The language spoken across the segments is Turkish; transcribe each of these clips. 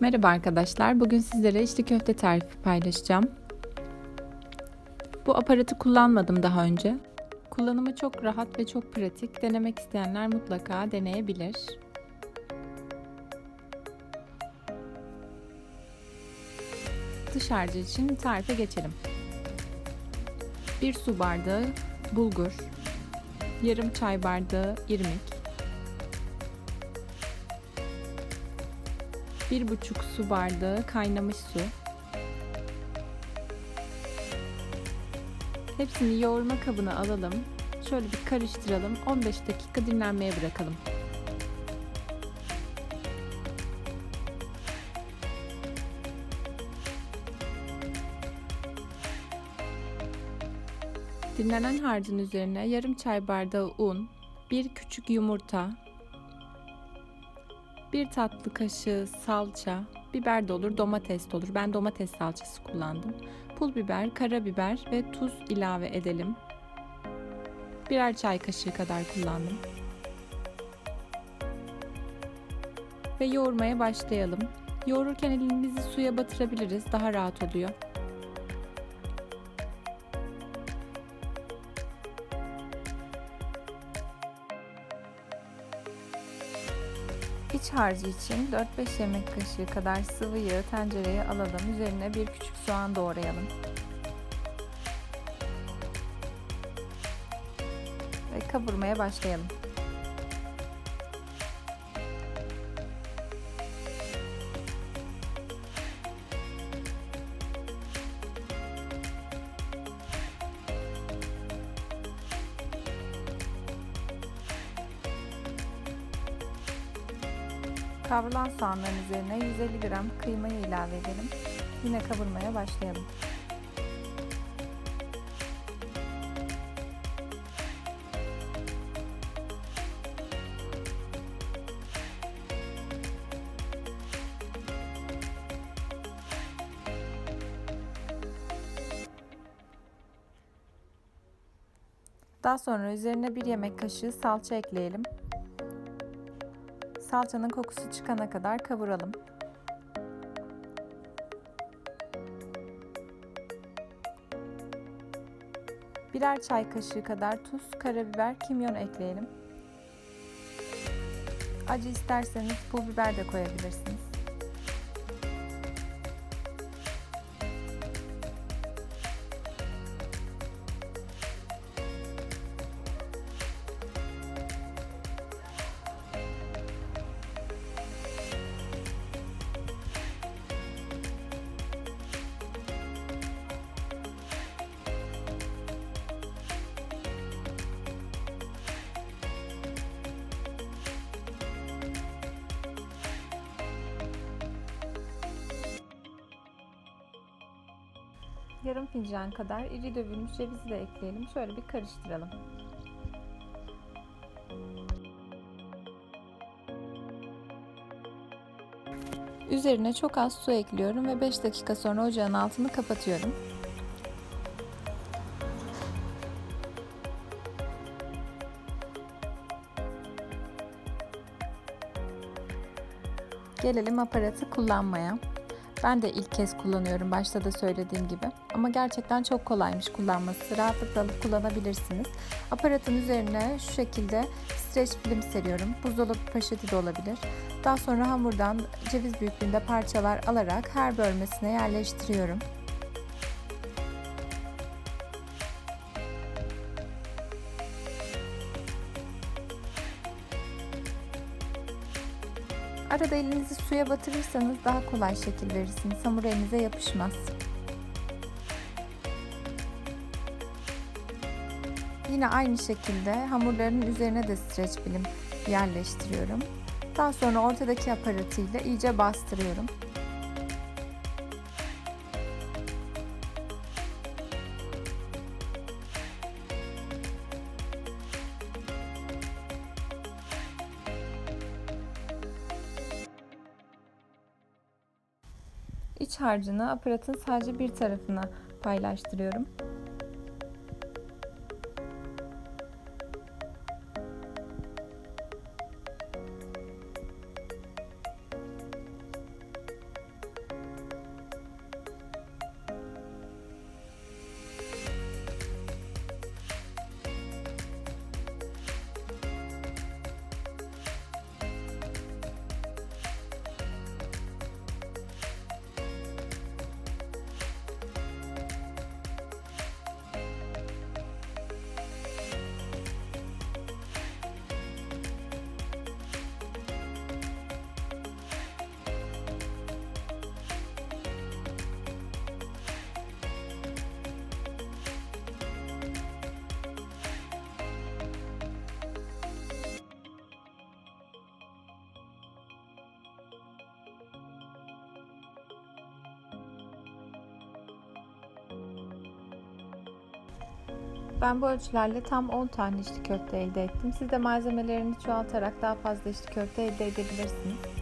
Merhaba arkadaşlar. Bugün sizlere içli köfte tarifi paylaşacağım. Bu aparatı kullanmadım daha önce. Kullanımı çok rahat ve çok pratik. Denemek isteyenler mutlaka deneyebilir. Dış harcı için tarife geçelim. 1 su bardağı bulgur, yarım çay bardağı irmik, 1,5 su bardağı kaynamış su. Hepsini yoğurma kabına alalım. Şöyle bir karıştıralım. 15 dakika dinlenmeye bırakalım. Dinlenen harcın üzerine yarım çay bardağı un, bir küçük yumurta, bir tatlı kaşığı salça, biber de olur, domates de olur. Ben domates salçası kullandım. Pul biber, karabiber ve tuz ilave edelim. Birer çay kaşığı kadar kullandım. Ve yoğurmaya başlayalım. Yoğururken elimizi suya batırabiliriz. Daha rahat oluyor. İç harcı için 4-5 yemek kaşığı kadar sıvı yağı tencereye alalım. Üzerine bir küçük soğan doğrayalım. Ve kavurmaya başlayalım. Kavrulan soğanların üzerine 150 gram kıymayı ilave edelim. Yine kavurmaya başlayalım. Daha sonra üzerine bir yemek kaşığı salça ekleyelim. Salçanın kokusu çıkana kadar kavuralım. Birer çay kaşığı kadar tuz, karabiber, kimyon ekleyelim. Acı isterseniz pul biber de koyabilirsiniz. Yarım fincan kadar iri dövülmüş cevizi de ekleyelim. Şöyle bir karıştıralım. Üzerine çok az su ekliyorum ve 5 dakika sonra ocağın altını kapatıyorum. Gelelim aparatı kullanmaya. Ben de ilk kez kullanıyorum başta da söylediğim gibi. Ama gerçekten çok kolaymış kullanması. Rahatlıkla alıp kullanabilirsiniz. Aparatın üzerine şu şekilde streç film seriyorum. Buzdolabı poşeti de olabilir. Daha sonra hamurdan ceviz büyüklüğünde parçalar alarak her bölmesine yerleştiriyorum. Arada elinizi suya batırırsanız daha kolay şekil verirsiniz. Hamur elinize yapışmaz. Yine aynı şekilde hamurların üzerine de streç film yerleştiriyorum. Daha sonra ortadaki aparatıyla iyice bastırıyorum. İç harcını aparatın sadece bir tarafına paylaştırıyorum. Ben bu ölçülerle tam 10 tane içli köfte elde ettim. Siz de malzemelerini çoğaltarak daha fazla içli köfte elde edebilirsiniz.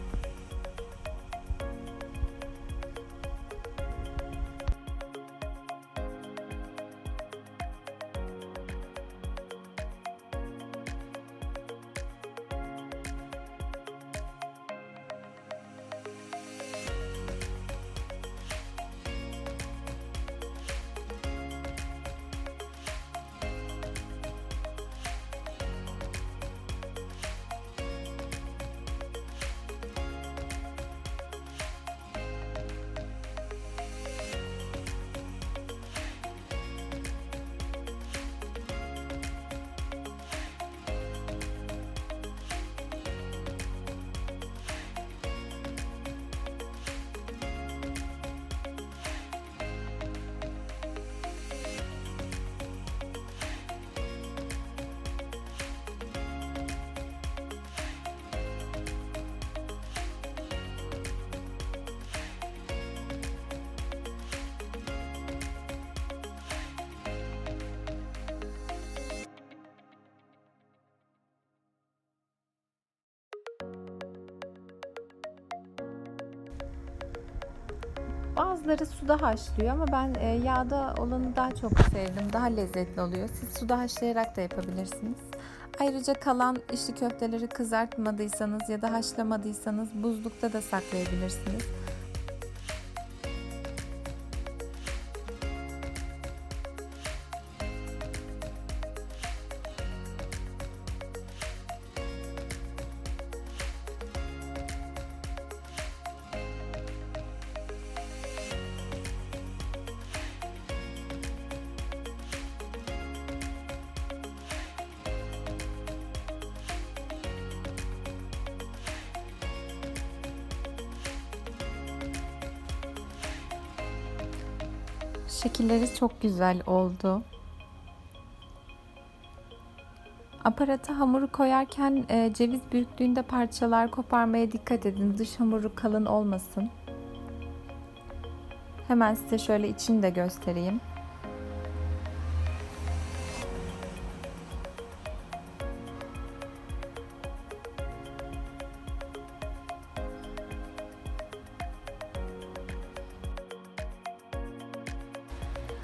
Bazıları suda haşlıyor ama ben e, yağda olanı daha çok sevdim. Daha lezzetli oluyor. Siz suda haşlayarak da yapabilirsiniz. Ayrıca kalan içli köfteleri kızartmadıysanız ya da haşlamadıysanız buzlukta da saklayabilirsiniz. Şekilleri çok güzel oldu. Aparata hamuru koyarken e, ceviz büyüklüğünde parçalar koparmaya dikkat edin. Dış hamuru kalın olmasın. Hemen size şöyle içini de göstereyim.